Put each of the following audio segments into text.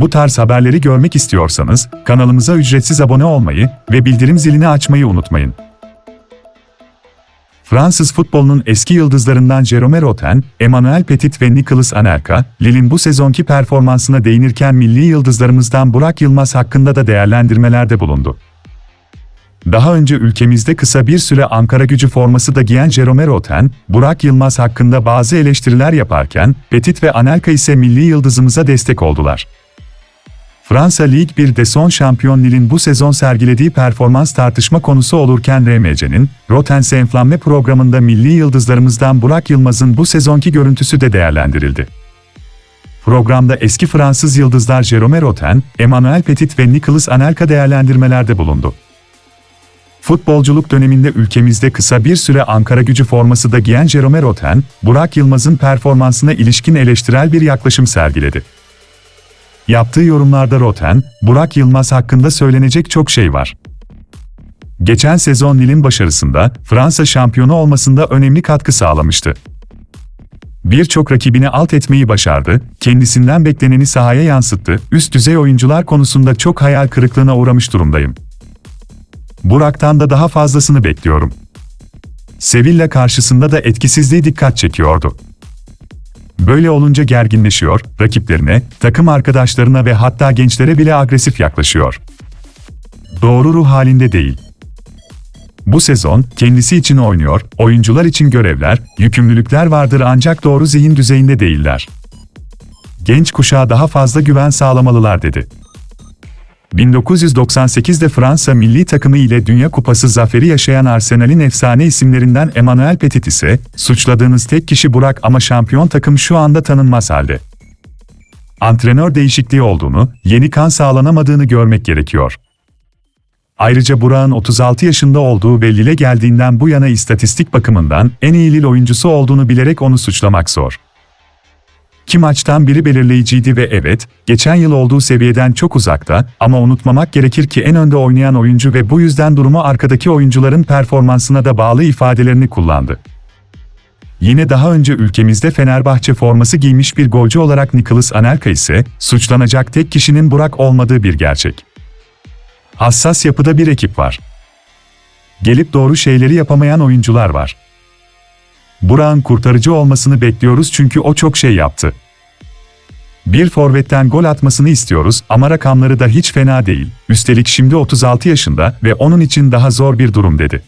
Bu tarz haberleri görmek istiyorsanız kanalımıza ücretsiz abone olmayı ve bildirim zilini açmayı unutmayın. Fransız futbolunun eski yıldızlarından Jerome Roten, Emmanuel Petit ve Nicolas Anelka, Lille'in bu sezonki performansına değinirken milli yıldızlarımızdan Burak Yılmaz hakkında da değerlendirmelerde bulundu. Daha önce ülkemizde kısa bir süre Ankara gücü forması da giyen Jerome Roten, Burak Yılmaz hakkında bazı eleştiriler yaparken, Petit ve Anelka ise milli yıldızımıza destek oldular. Fransa Lig 1'de son şampiyon Lille'in bu sezon sergilediği performans tartışma konusu olurken RMC'nin, Rotense Enflamme programında milli yıldızlarımızdan Burak Yılmaz'ın bu sezonki görüntüsü de değerlendirildi. Programda eski Fransız yıldızlar Jerome Roten, Emmanuel Petit ve Nicolas Anelka değerlendirmelerde bulundu. Futbolculuk döneminde ülkemizde kısa bir süre Ankara gücü forması da giyen Jerome Roten, Burak Yılmaz'ın performansına ilişkin eleştirel bir yaklaşım sergiledi. Yaptığı yorumlarda Roten, Burak Yılmaz hakkında söylenecek çok şey var. Geçen sezon Lille'in başarısında, Fransa şampiyonu olmasında önemli katkı sağlamıştı. Birçok rakibini alt etmeyi başardı, kendisinden bekleneni sahaya yansıttı, üst düzey oyuncular konusunda çok hayal kırıklığına uğramış durumdayım. Burak'tan da daha fazlasını bekliyorum. Sevilla karşısında da etkisizliği dikkat çekiyordu. Böyle olunca gerginleşiyor, rakiplerine, takım arkadaşlarına ve hatta gençlere bile agresif yaklaşıyor. Doğru ruh halinde değil. Bu sezon kendisi için oynuyor, oyuncular için görevler, yükümlülükler vardır ancak doğru zihin düzeyinde değiller. Genç kuşağa daha fazla güven sağlamalılar dedi. 1998'de Fransa milli takımı ile Dünya Kupası zaferi yaşayan Arsenal'in efsane isimlerinden Emmanuel Petit ise, suçladığınız tek kişi Burak ama şampiyon takım şu anda tanınmaz halde. Antrenör değişikliği olduğunu, yeni kan sağlanamadığını görmek gerekiyor. Ayrıca Burak'ın 36 yaşında olduğu ve Lille geldiğinden bu yana istatistik bakımından en iyi Lille oyuncusu olduğunu bilerek onu suçlamak zor. İki maçtan biri belirleyiciydi ve evet, geçen yıl olduğu seviyeden çok uzakta ama unutmamak gerekir ki en önde oynayan oyuncu ve bu yüzden durumu arkadaki oyuncuların performansına da bağlı ifadelerini kullandı. Yine daha önce ülkemizde Fenerbahçe forması giymiş bir golcü olarak Nicolas Anelka ise, suçlanacak tek kişinin Burak olmadığı bir gerçek. Hassas yapıda bir ekip var. Gelip doğru şeyleri yapamayan oyuncular var. Burak'ın kurtarıcı olmasını bekliyoruz çünkü o çok şey yaptı. Bir forvetten gol atmasını istiyoruz ama rakamları da hiç fena değil. Üstelik şimdi 36 yaşında ve onun için daha zor bir durum dedi.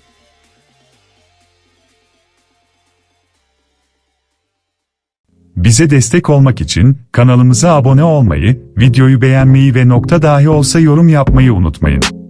Bize destek olmak için kanalımıza abone olmayı, videoyu beğenmeyi ve nokta dahi olsa yorum yapmayı unutmayın.